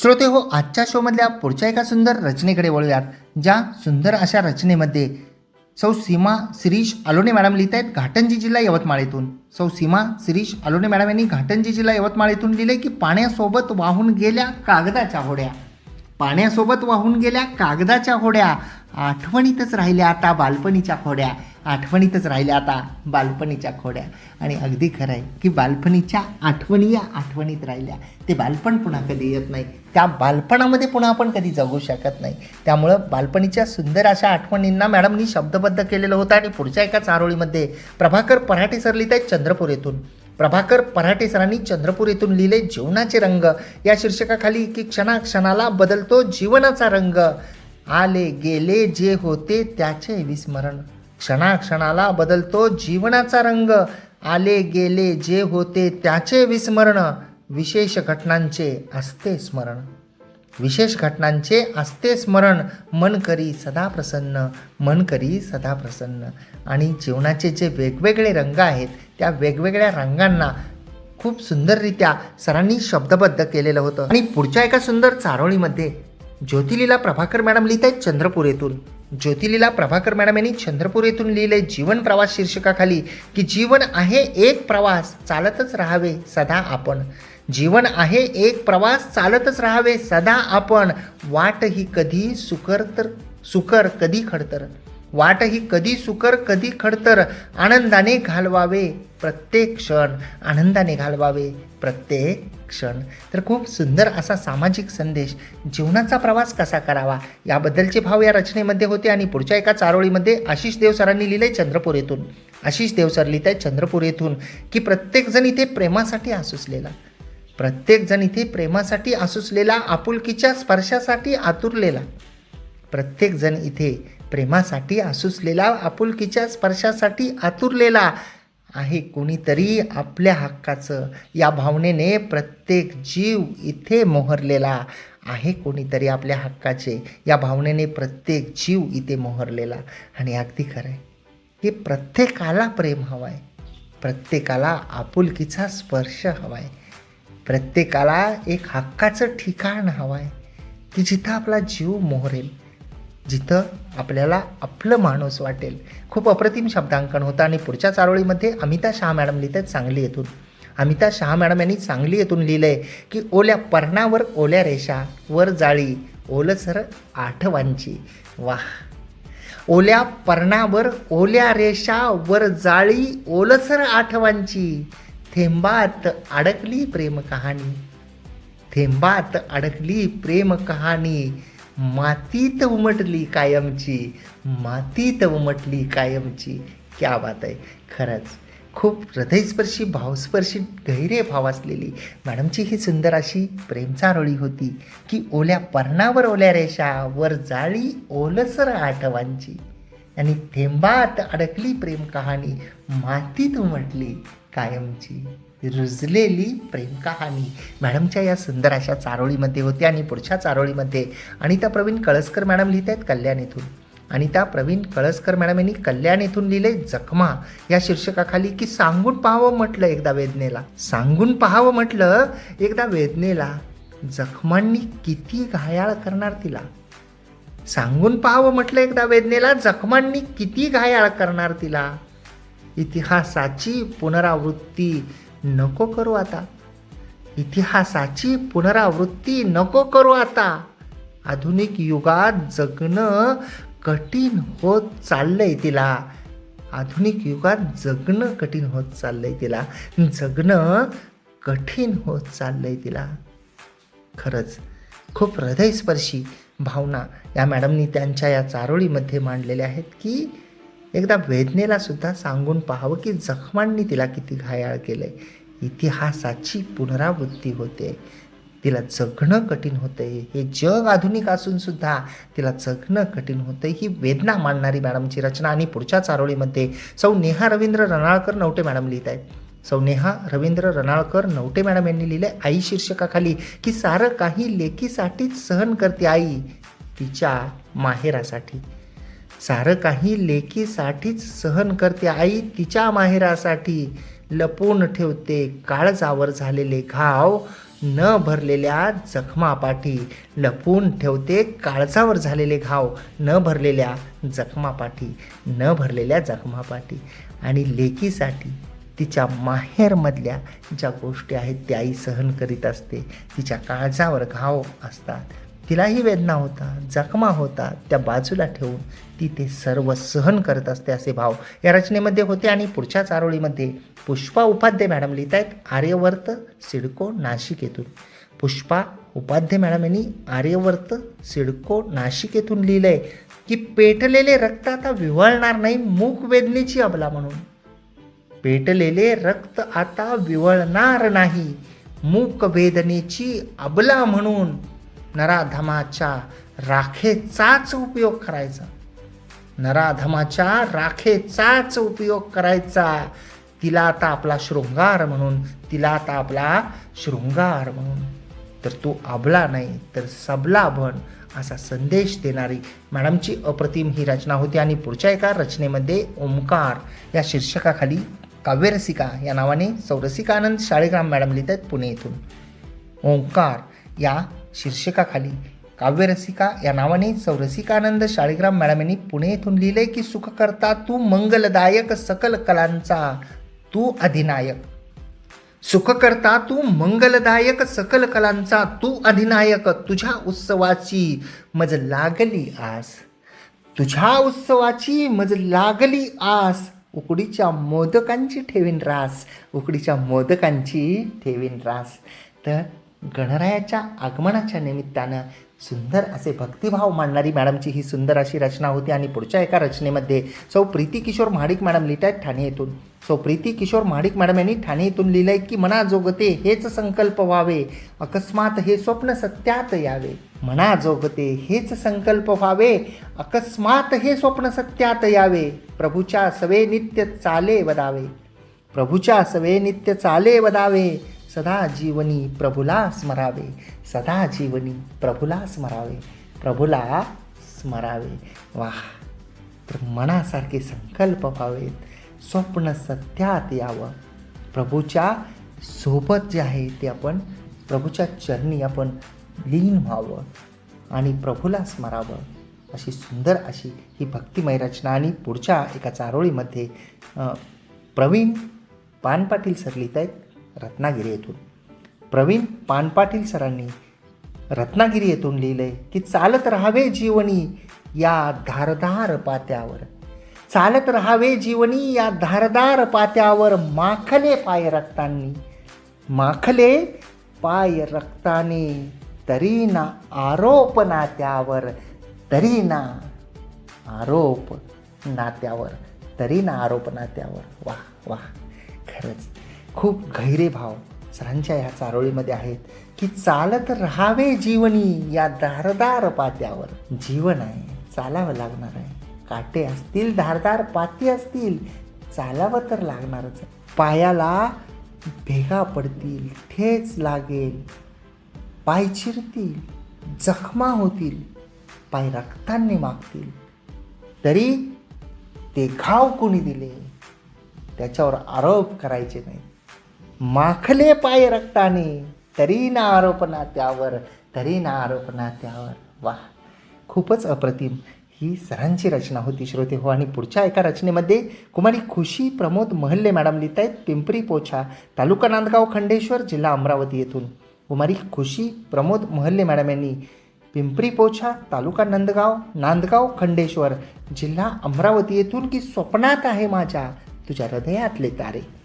श्रोते हो आजच्या शोमधल्या पुढच्या एका सुंदर रचनेकडे वळूयात ज्या सुंदर अशा रचनेमध्ये सौ सीमा शिरीष अलोने मॅडम लिहित आहेत घाटंजी जिल्हा यवतमाळ येथून सौ सीमा शिरीष अलोने मॅडम यांनी घाटंजी जिल्हा यवतमाळ येथून लिहिले की पाण्यासोबत वाहून गेल्या कागदाच्या होड्या. पाण्यासोबत वाहून गेल्या कागदाच्या होड्या. आठवणीतच राहिल्या आता बालपणीच्या खोड्या. आठवणीतच राहिल्या आता बालपणीच्या खोड्या. आणि अगदी खरं आहे की बालपणीच्या आठवणी या आठवणीत राहिल्या. ते बालपण पुन्हा कधी येत नाही. त्या बालपणामध्ये पुन्हा आपण कधी जगू शकत नाही. त्यामुळं बालपणीच्या सुंदर अशा आठवणींना मॅडमनी शब्दबद्ध केलेलं होतं आणि पुढच्या एका चारोळीमध्ये प्रभाकर पराठे सर लिहित आहेत चंद्रपूर येथून प्रभाकर पराठे सरांनी चंद्रपूर येथून लिहिले जीवनाचे रंग. या शीर्षकाखाली की क्षणाक्षणाला बदलतो जीवनाचा रंग. आले गेले जे होते त्याचे विस्मरण. क्षणाक्षणाला बदलतो जीवनाचा रंग. आले गेले जे होते त्याचे विस्मरण. विशेष घटनांचे असते स्मरण. विशेष घटनांचे असते स्मरण. मन करी सदा प्रसन्न. मन करी सदा प्रसन्न. आणि जीवनाचे जे वेगवेगळे रंग आहेत त्या वेगवेगळ्या रंगांना खूप सुंदररित्या सरांनी शब्दबद्ध केलेलं होतं. आणि पुढच्या एका सुंदर चारोळीमध्ये ज्योतिलीला प्रभाकर मॅडम लिहित आहेत चंद्रपूर येथून ज्योतिलीला प्रभाकर मॅडम यांनी चंद्रपूर येथून लिहिले जीवन प्रवास शीर्षकाखाली की जीवन आहे एक प्रवास चालतच राहावे सदा आपण. जीवन आहे एक प्रवास चालतच राहावे सदा आपण. वाट ही कधी सुकर तर सुकर कधी खडतर? वाट ही कधी सुकर कधी खडतर आनंदाने घालवावे प्रत्येक क्षण. आनंदाने घालवावे प्रत्येक क्षण. तर खूप सुंदर असा सामाजिक संदेश. जीवनाचा प्रवास कसा करावा? याबद्दलचे भाव या रचनेमध्ये होते आणि पुढच्या एका चारोळीमध्ये आशिष देव सरांनी लिहिले चंद्रपूर येथून. आशिष देव सर लिहित आहे चंद्रपूर येथून. की प्रत्येकजण इथे प्रेमासाठी आसुसलेला. प्रत्येकजण इथे प्रेमासाठी आसुसलेला आपुलकीच्या स्पर्शासाठी आतुरलेला. प्रत्येकजण इथे प्रेमासाठी आसुसलेला आपुलकीच्या स्पर्शासाठी आतुरलेला आहे कोणीतरी आपल्या हक्काचं. या भावनेने प्रत्येक जीव इथे मोहरलेला आहे कोणीतरी आपल्या हक्काचे. या भावनेने प्रत्येक जीव इथे मोहरलेला. आणि अगदी खरं आहे की प्रत्येकाला प्रेम हवं आहे प्रत्येकाला आपुलकीचा स्पर्श हवा आहे प्रत्येकाला एक हक्काचं ठिकाण हवं आहे की जिथं आपला जीव मोहरेल. जिथं आपल्याला आपलं माणूस वाटेल. खूप अप्रतिम शब्दांकन होतं आणि पुढच्या चारोळीमध्ये अमिता शहा मॅडम लिहित आहेत सांगली येथून. अमिता शहा मॅडम यांनी सांगली येथून लिहिलं आहे की ओल्या पर्णावर ओल्या रेषा वर जाळी ओलसर आठवांची. वाह. ओल्या पर्णावर ओल्या रेषा वर जाळी ओलसर आठवांची. थेंबात अडकली प्रेम कहाणी. थेंबात अडकली प्रेम कहाणी. मातीत उमटली कायमची मातीत उमटली कायमची. क्या बात आहे. खरंच खूप हृदयस्पर्शी भावस्पर्शी गहिरे भाव असलेली मॅडमची ही सुंदर अशी प्रेमचारोळी होती की ओल्या पर्णावर ओल्या रेषा वर जाळी ओलसर आठवांची. आणि थेंबात अडकली प्रेम कहाणी मातीत उमटली कायमची. रुजलेली प्रेमकहाणी. मॅडमच्या या सुंदर अशा चारोळीमध्ये होते आणि पुढच्या चारोळीमध्ये अनिता प्रवीण कळसकर मॅडम लिहित आहेत कल्याण येथून अनिता प्रवीण कळसकर मॅडम यांनी कल्याण येथून लिहिले जखमा. या शीर्षकाखाली की सांगून पाहावं म्हटलं एकदा वेदनेला. सांगून पाहावं म्हटलं एकदा वेदनेला. जखमांनी किती घायाळ करणार तिला. सांगून पाहावं म्हटलं एकदा वेदनेला. जखमांनी किती घायाळ करणार तिला. इतिहासाची पुनरावृत्ती. नको करू आता. इतिहासाची पुनरावृत्ती नको करू आता. आधुनिक युगात जगणं कठीण होत चाललंय तिला. आधुनिक युगात जगणं कठीण होत चाललंय तिला. जगणं कठीण होत चाललंय तिला. खरंच खूप हृदयस्पर्शी भावना या मॅडमनी त्यांच्या या चारोळीमध्ये मांडलेल्या आहेत की एकदा वेदनेला सुद्धा सांगून पाहावं की जखमांनी तिला किती घायाळ केलंय. इतिहासाची पुनरावृत्ती होते. तिला जगणं कठीण होतंय. हे जग आधुनिक असून सुद्धा तिला जगणं कठीण होतंय. ही वेदना मांडणारी मॅडमची रचना आणि पुढच्या चारोळीमध्ये सौ नेहा रवींद्र रनाळकर नवटे मॅडम लिहित आहेत. सौ नेहा रवींद्र रनाळकर नवटे मॅडम यांनी लिहिले आई शीर्षकाखाली की सारं काही लेखीसाठीच सहन करते आई तिच्या माहेरासाठी. सारं काही लेकीसाठीच सहन करते आई तिच्या माहेरासाठी. लपवून ठेवते काळजावर झालेले घाव न भरलेल्या जखमापाठी. लपून ठेवते काळजावर झालेले घाव न भरलेल्या जखमापाठी न भरलेल्या जखमापाठी. आणि लेकीसाठी तिच्या माहेरमधल्या ज्या गोष्टी आहेत त्या आई सहन करीत असते. तिच्या काळजावर घाव असतात. तिलाही वेदना होतात जखमा होतात त्या बाजूला ठेवून ती ते सर्व सहन करत असते असे भाव या रचनेमध्ये होते आणि पुढच्या चारोळीमध्ये पुष्पा उपाध्ये मॅडम लिहित आहेत आर्यवर्त सिडको नाशिक येथून पुष्पा उपाध्ये मॅडम यांनी आर्यवर्त सिडको नाशिक येथून लिहिलं आहे की पेटलेले रक्त आता विवळणार नाही मूक वेदनेची अबला म्हणून. पेटलेले रक्त आता विवळणार नाही मूक वेदनेची अबला म्हणून. नराधमाच्या राखेचाच उपयोग करायचा. नराधमाच्या राखेचाच उपयोग करायचा. तिला आता आपला शृंगार म्हणून तिला आता आपला शृंगार म्हणून. तर तो आबला नाही तर सबला बन असा संदेश देणारी मॅडमची अप्रतिम ही रचना होती. आणि पुढच्या एका रचनेमध्ये ओंकार या शीर्षकाखाली काव्यरसिका या नावाने सौरसिकानंद शाळेग्राम मॅडम लिहित आहेत पुणे येथून. ओंकार या शीर्षकाखाली. काव्यरसिका या नावाने सौरसिकानंद शाळीग्राम मॅडम यांनी पुणे येथून लिहिले की सुखकर्ता तू मंगलदायक सकल कलांचा तू अधिनायक. सुखकर्ता तू मंगलदायक सकल कलांचा तू अधिनायक. तुझ्या उत्सवाची मज लागली आस. तुझ्या उत्सवाची मज लागली आस. उकडीच्या मोदकांची ठेवीन रास. उकडीच्या मोदकांची ठेवीन रास. तर गणरायाच्या आगमनाच्या निमित्तानं सुंदर असे भक्तिभाव मांडणारी मॅडमची ही सुंदर अशी रचना होती आणि पुढच्या एका रचनेमध्ये सौ प्रीती किशोर महाडिक मॅडम लिहित आहेत ठाणे येथून सौ प्रीती किशोर महाडिक मॅडम यांनी ठाणे येथून लिहिलंय की मना जोगते हेच संकल्प व्हावे अकस्मात हे स्वप्न सत्यात यावे. मना जोगते हेच संकल्प व्हावे अकस्मात हे स्वप्न सत्यात यावे. प्रभूच्या सवे नित्य चाले वदावे. प्रभूच्या सवे नित्य चाले वदावे. सदा जीवनी प्रभुला स्मरावे सदा जीवनी प्रभुला स्मरावे प्रभुला स्मरावे. वा तर मनासारखे संकल्प व्हावेत स्वप्न सत्यात यावं. प्रभूच्या सोबत जे आहे ते आपण प्रभूच्या चरणी आपण लीन व्हावं आणि प्रभूला स्मरावं. अशी सुंदर अशी ही भक्तिमय रचना आणि पुढच्या एका चारोळीमध्ये प्रवीण पानपाटील सर लिहित आहेत रत्नागिरी येथून. प्रवीण पानपाटील सरांनी रत्नागिरी येथून लिहिलंय की चालत राहावे जीवनी या धारदार पात्यावर. चालत राहावे जीवनी या धारदार पात्यावर माखले पाय रक्तांनी. माखले पाय रक्ताने तरी ना आरोप नात्यावर तरी ना आरोप नात्यावर तरी ना आरोप नात्यावर. वाह वाह खरंच. खूप गहिरे भाव सरांच्या ह्या चारोळीमध्ये आहेत की चालत राहावे जीवनी या धारदार पात्यावर. जीवन आहे चालावं लागणार आहे. काटे असतील धारदार पाती असतील चालावं तर लागणारच पायाला भेगा पडतील ठेच लागेल पाय चिरतील जखमा होतील पाय रक्तांनी मागतील. तरी ते घाव कोणी दिले? त्याच्यावर आरोप करायचे नाहीत. माखले पाय रक्ताने तरी ना आरोपना त्यावर तरी ना आरोपना त्यावर. वा खूपच अप्रतिम. ही सरांची रचना होती श्रोते हो. आणि पुढच्या एका रचनेमध्ये कुमारी खुशी प्रमोद महल्ले मॅडम लिहित आहेत पिंपरी पोछा तालुका नांदगाव खंडेश्वर जिल्हा अमरावती येथून. कुमारी खुशी प्रमोद महल्ले मॅडम यांनी पिंपरी पोछा तालुका नंदगाव नांदगाव खंडेश्वर जिल्हा अमरावती येथून की स्वप्नात आहे माझ्या तुझ्या हृदयातले तारे.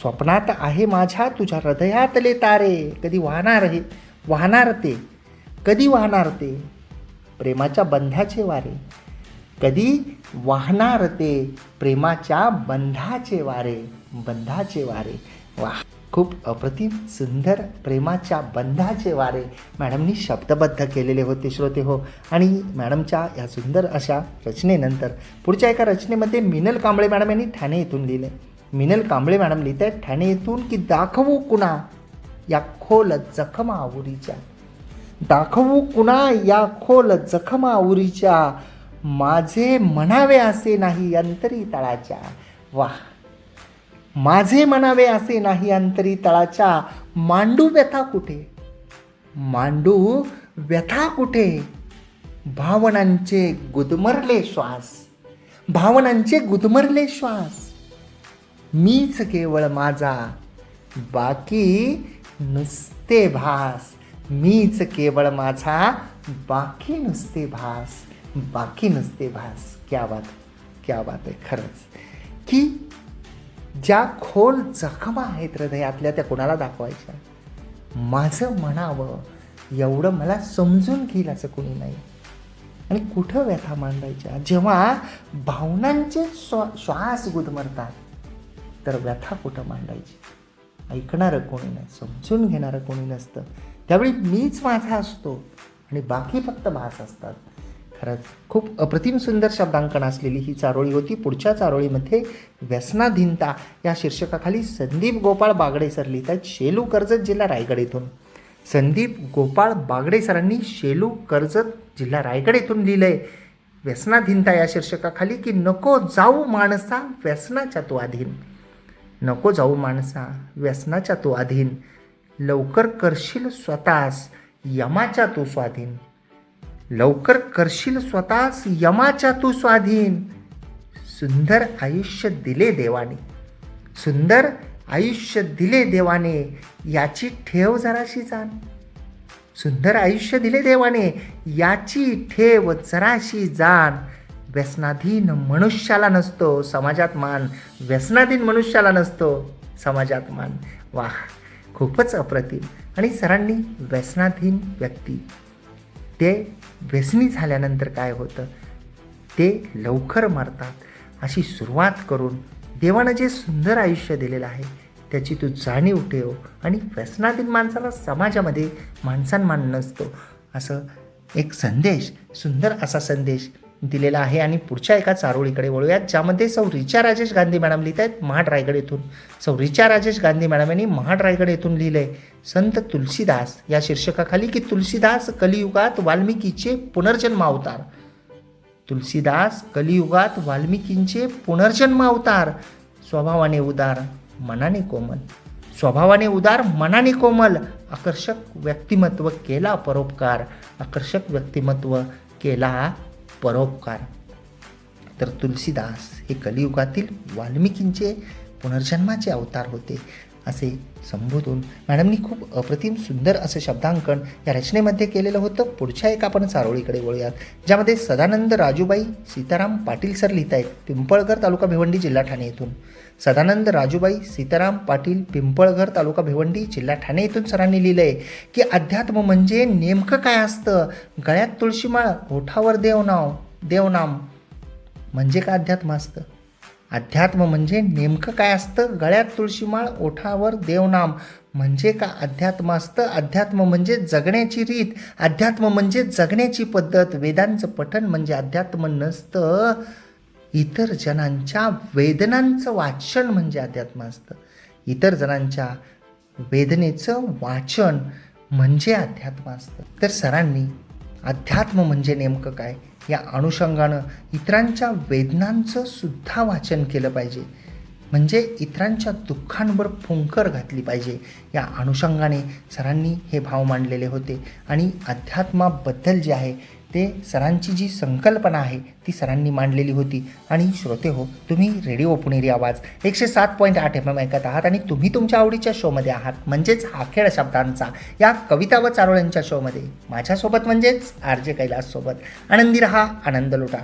स्वप्नात आहे माझ्या तुझ्या हृदयातले तारे. कधी वाहणार आहे? वाहणार ते. कधी वाहणार ते? प्रेमाच्या बंधाचे वारे. कधी वाहणार ते? प्रेमाच्या बंधाचे वारे. बंधाचे वारे. वाह! खूप अप्रतिम सुंदर प्रेमाच्या बंधाचे वारे. मॅडमनी शब्दबद्ध केलेले होते श्रोते हो. आणि मॅडमच्या या सुंदर अशा रचनेनंतर पुढच्या एका रचनेमध्ये मिनल कांबळे मॅडम यांनी ठाणे येथून लिहिले. मिनल कांबळे मॅडम लिहित आहेत ठाणे येथून की दाखवू कुणा या खोल जखमा उरीच्या? दाखवू कुणा या खोल जखमा उरीच्या? माझे म्हणावे असे नाही अंतरी तळाच्या. वा माझे म्हणावे असे नाही अंतरी तळाच्या. मांडू व्यथा कुठे? मांडू व्यथा कुठे? भावनांचे गुदमरले श्वास. भावनांचे गुदमरले श्वास. मीच केवळ माझा. बाकी नुसते भास. मीच केवळ माझा. बाकी नुसते भास. बाकी नुसते भास. क्या बात क्या बात आहे खरंच. की ज्या खोल जखमा आहेत हृदयातल्या त्या कोणाला दाखवायच्या? माझं म्हणावं एवढं मला समजून घेईल असं कोणी नाही. आणि कुठं व्यथा मांडायच्या? जेव्हा भावनांचे स्व श्वास गुदमरतात तर व्यथा कुठं मांडायची? ऐकणारं कोणी नाही समजून घेणारं कोणी नसतं. त्यावेळी मीच माझा असतो आणि बाकी फक्त भास असतात. खरंच खूप अप्रतिम सुंदर शब्दांकन असलेली ही चारोळी होती. पुढच्या चारोळीमध्ये व्यसनाधीनता या शीर्षकाखाली संदीप गोपाळ बागडे सर लिहित आहेत शेलू कर्जत जिल्हा रायगड येथून. संदीप गोपाळ बागडे सरांनी शेलू कर्जत जिल्हा रायगड येथून लिहिलंय. व्यसनाधीनता या शीर्षकाखाली की नको जाऊ माणसा व्यसनाच्या तो अधीन. नको जाऊ माणसा व्यसनाच्या तो अधीन. लवकर करशील स्वतःस यमाच्या तू स्वाधीन. लवकर करशील स्वतःस यमाच्या तू स्वाधीन. सुंदर आयुष्य दिले देवाने. सुंदर आयुष्य दिले देवाने याची ठेव जराशी जाण. सुंदर आयुष्य दिले देवाने याची ठेव जराशी जाण. व्यसनाधीन मनुष्याला नसतो समाजात मान. व्यसनाधीन मनुष्याला नसतो समाजात मान. वा खूपच अप्रतिम. आणि सरांनी व्यसनाधीन व्यक्ती. ते व्यसनी झाल्यानंतर काय होतं? ते लवकर मरतात. अशी सुरुवात करून देवानं जे सुंदर आयुष्य दिलेलं आहे त्याची तू जाणीव ठेव. आणि व्यसनाधीन माणसाला समाजामध्ये माणसांमान नसतो. असं एक संदेश सुंदर असा संदेश दिलेला आहे. आणि पुढच्या एका चारोळीकडे वळूयात ज्यामध्ये सौ रिचा राजेश गांधी मॅडम लिहित आहेत महाड रायगड येथून. सौ रिचा राजेश गांधी मॅडम यांनी महाड रायगड येथून लिहिलंय संत तुलसीदास या शीर्षकाखाली की तुलसीदास कलियुगात वाल्मिकीचे पुनर्जन्म अवतार. तुलसीदास कलियुगात वाल्मिकींचे पुनर्जन्म अवतार. स्वभावाने उदार मनाने कोमल. स्वभावाने उदार मनाने कोमल. आकर्षक व्यक्तिमत्व केला परोपकार. आकर्षक व्यक्तिमत्व केला परोपकार. तर तुलसीदास हे कलियुगातील वाल्मिकींचे पुनर्जन्माचे अवतार होते. असे संबोधून मॅडमनी खूप अप्रतिम सुंदर असं शब्दांकन या रचनेमध्ये केलेलं होतं. पुढच्या एक आपण चारोळीकडे वळूयात ज्यामध्ये सदानंद राजूबाई सीताराम पाटील सर लिहित आहेत पिंपळघर तालुका भिवंडी जिल्हा ठाणे येथून. सदानंद राजूबाई सीताराम पाटील पिंपळघर तालुका भिवंडी जिल्हा ठाणे येथून सरांनी लिहिलं आहे की अध्यात्म म्हणजे नेमकं काय असतं? गळ्यात तुळशीमाळ ओठावर देवनाव देवनाम. म्हणजे काय अध्यात्म असतं? अध्यात्म म्हणजे नेमकं काय असतं? गळ्यात तुळशीमाळ ओठावर देवनाम. म्हणजे का अध्यात्म असतं? अध्यात्म म्हणजे जगण्याची रीत. अध्यात्म म्हणजे जगण्याची पद्धत. वेदांचं पठण म्हणजे अध्यात्म नसतं. इतर जणांच्या वेदनांचं वाचन म्हणजे अध्यात्म असतं. इतर जणांच्या वेदनेचं वाचन म्हणजे अध्यात्म असतं. तर सरांनी अध्यात्म म्हणजे नेमकं काय? या अनुषंगानं इतरांच्या वेदनांचं सुद्धा वाचन केलं पाहिजे. म्हणजे इतरांच्या दुःखांवर फुंकर घातली पाहिजे. या अनुषंगाने सरांनी हे भाव मांडलेले होते. आणि अध्यात्माबद्दल जे आहे ते सरांची जी संकल्पना आहे ती सरांनी मांडलेली होती. आणि श्रोते हो तुम्ही रेडिओ पुणेरी आवाज एकशे सात पॉईंट आठ एम एम ऐकत आहात आणि तुम्ही तुमच्या आवडीच्या शोमध्ये आहात. म्हणजेच हा खेळ शब्दांचा या कविता व चारोळ्यांच्या शोमध्ये. माझ्यासोबत म्हणजेच आर जे कैलाससोबत. आनंदी रहा आनंद लुटा.